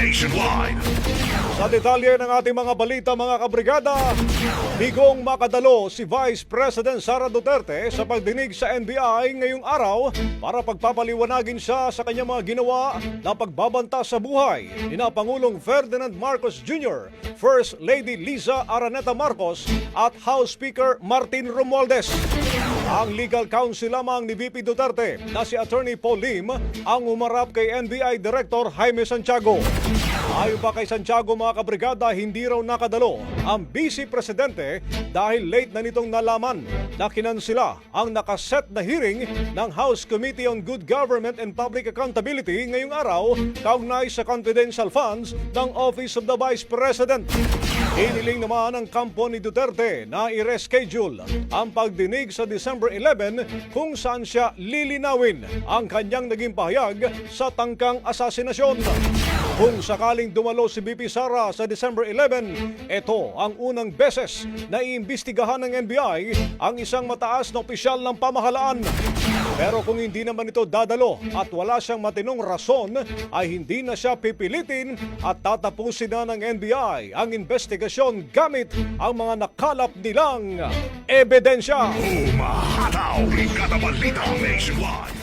nationwide. Sa detalye ng ating mga balita mga kabrigada, bigong makadalo si Vice President Sara Duterte sa pagdinig sa NBI ngayong araw para pagpapaliwanagin siya sa kanyang mga ginawa na pagbabanta sa buhay ni Pangulong Ferdinand Marcos Jr., First Lady Liza Araneta Marcos at House Speaker Martin Romualdez. Ang legal counsel lamang ni VP Duterte na si Attorney Paul Lim ang umarap kay NBI Director Jaime Santiago. Ayon pa kay Santiago mga kabrigada, hindi raw nakadalo ang Vice Presidente dahil late na nitong nalaman na kinansila ang nakaset na hearing ng House Committee on Good Government and Public Accountability ngayong araw kaugnay sa confidential funds ng Office of the Vice President. Iniling naman ng kampo ni Duterte na i-reschedule ang pagdinig sa December 11 kung saan siya lilinawin ang kanyang naging pahayag sa tangkang asasinasyon. Kung sakaling dumalo si BP Sara sa December 11, ito ang unang beses na iimbestigahan ng NBI ang isang mataas na opisyal ng pamahalaan. Pero kung hindi naman ito dadalo at wala siyang matinong rason, ay hindi na siya pipilitin at tatapusin na ng NBI ang investigasyon gamit ang mga nakalap nilang ebidensya. Umahataw, Brigada Balita Nationwide.